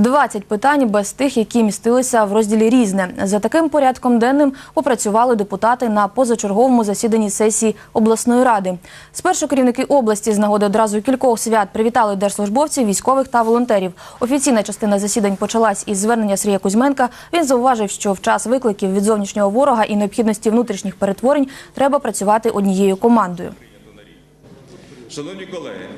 20 питань без тих, які містилися в розділі Різне. За таким порядком денним попрацювали депутати на позачерговому засіданні сесії обласної ради. Спершу керівники області з нагоди одразу кількох свят привітали держслужбовців, військових та волонтерів. Офіційна частина засідань почалась із звернення Сергія Кузьменка. Він зауважив, що в час викликів від зовнішнього ворога і необхідності внутрішніх перетворень треба працювати однією командою. Шановні колеги,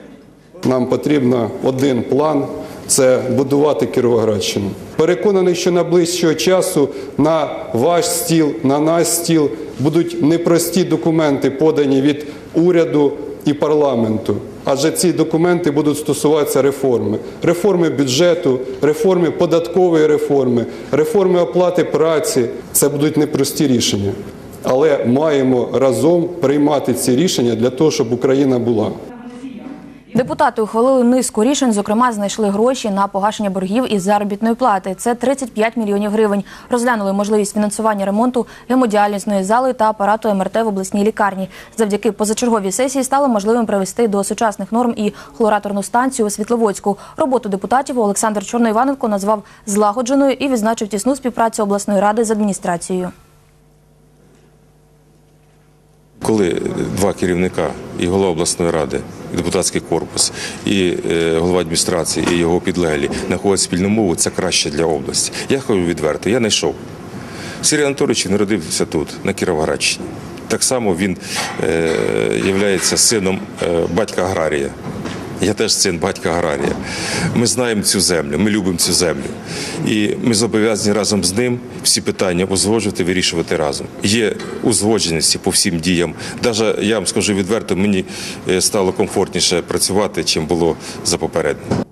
Нам потрібно один план це будувати Кіровоградщину. Переконаний, що найближчого часу на ваш стіл, на наш стіл будуть непрості документи, подані від уряду і парламенту. Адже ці документи будуть стосуватися реформи, реформи бюджету, реформи податкової реформи, реформи оплати праці. Це будуть непрості рішення. Але маємо разом приймати ці рішення для того, щоб Україна була. Депутати ухвалили низку рішень. Зокрема, знайшли гроші на погашення боргів із заробітної плати. Це 35 мільйонів гривень. Розглянули можливість фінансування ремонту гемодіалізної зали та апарату МРТ в обласній лікарні. Завдяки позачерговій сесії стало можливим привести до сучасних норм і хлораторну станцію у Світловодську. Роботу депутатів Олександр Чорноіваненко назвав злагодженою і відзначив тісну співпрацю обласної ради з адміністрацією. коли два керівника і голова обласної ради, депутатський корпус, і е, голова адміністрації, і його підлеглі знаходять спільну мову, це краще для області. Я хочу відверто, я знайшов. Сергій Анатолійович народився тут, на Кіровоградщині. Так само він е, є сином е, батька аграрія. Я теж син батька аграрія. Ми знаємо цю землю, ми любимо цю землю. І ми зобов'язані разом з ним всі питання узгоджувати, вирішувати разом. Є узгодженості по всім діям. Навіть я вам скажу відверто, мені е, стало комфортніше працювати, чим було за попередньо.